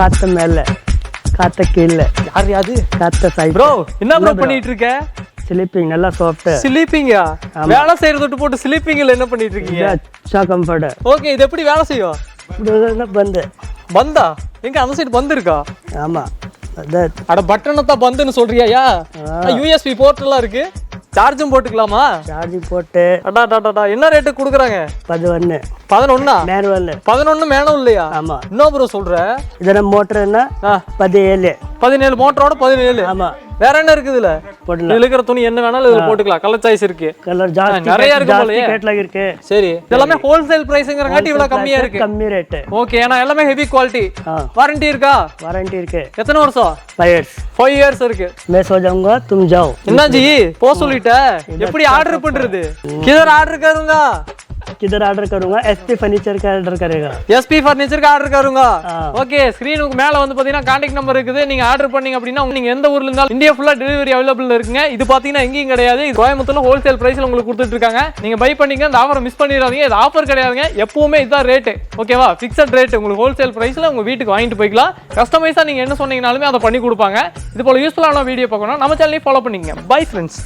காத்த மேல காத்த கீழே. யார் யாது காத்த சைட் ப்ரோ என்ன ப்ரோ பண்ணிட்டு இருக்க ஸ்லீப்பிங் நல்லா சாஃப்ட் ஸ்லீப்பிங்கா வேலை செய்யறது விட்டு போட்டு ஸ்லீப்பிங்ல என்ன பண்ணிட்டு இருக்கீங்க அச்சா கம்ஃபர்ட் ஓகே இது எப்படி வேலை செய்யும்? பந்து? பந்தா? எங்க அந்த சைடு பந்து இருக்கா? ஆமா. அட பட்டனை தான் பந்துன்னு சொல்றியாயா யூஎஸ்பி போர்ட் எல்லாம் இருக்கு. சார்ஜும் போட்டுக்கலாமா? சார்ஜிங் போட்டு. அடா அடா என்ன ரேட்டு கொடுக்குறாங்க? பதினொன்று பதினொன்னா? மேனுவல் பதினொன்னு மேனும் இல்லையா? ஆமா. என்ன ப்ரோ சொல்ற? இதெல்லாம் மோட்டர்னா பதினேழு. பதினேழு மோட்டரோட பதினேழு. ஆமா. வேற என்ன இருக்குது இதுல? போடலாம் இதுல இருக்கிற துணி என்ன வேணாலும் இதுல போட்டுக்கலாம் கலர் சாய்ஸ் இருக்கு கலர் ஜாஸ்தி நிறைய இருக்கு ஜாஸ்தி போலயே. கேட்லாக் இருக்கு சரி இதெல்லாமே ஹோல்சேல் பிரைஸ்ங்கிறங்காட்டி இவ்வளவு கம்மியா இருக்கு கம்மி ரேட்டு ஓகே ஏன்னா எல்லாமே ஹெவி குவாலிட்டி हाँ வாரண்டி இருக்கா वारंटी இருக்கு எத்தனை வருஷம் फाइव इयर्स ஃபைவ் இயர்ஸ் இருக்கு मैं सो जाऊंगा तुम जाओ என்ன ஜி போ சொல்லிட்ட எப்படி ஆர்டர் பண்றது கிதர் ஆர்டர் கருங்க किधर ऑर्डर करूंगा एसपी फर्नीचर का ऑर्डर करेगा எஸ்பி ஃபர்னிச்சருக்கு ஆர்டர் கருங்க ஆ. ஓகே ஸ்கிரீனுக்கு மேல வந்து பாத்தீங்கன்னா கான்டாக்ட் நம்பர் இருக்குது நீங்க ஆர்டர் பண்ணீங்க அப்படின்னா நீங்க எந்த ஊர்ல இருந்தாலும் இந்தியா ஃபுல்லா டெலிவரி அவைலபிள் இருக்குங்க இது பாத்தீங்கன்னா எங்கேயும் கிடையாது இது கோயம்புத்தூர்ல ஹோல்சேல் பிரைஸ்ல உங்களுக்கு கொடுத்துட்டு இருக்காங்க நீங்க பை பண்ணீங்க இந்த ஆஃபரை மிஸ் பண்ணிடாதீங்க இது ஆஃபர் கிடையாதுங்க எப்பவுமே இதுதான் ரேட்டு ஓகேவா ஃபிக்ஸட் ரேட் உங்களுக்கு ஹோல்சேல் பிரைஸ்ல உங்க வீட்டுக்கு வாங்கிட்டு போய்க்கலாம் கஸ்டமைஸா நீங்க என்ன சொன்னீங்கனாலுமே அதை பண்ணி கொடுப்பாங்க இது போல யூஸ்ஃபுல்லான வீடியோ பார்க்கணும் நம்ம சேனலையும் ஃபாலோ பண்ணிக்கங்க பை ஃப்ரெண்ட்ஸ்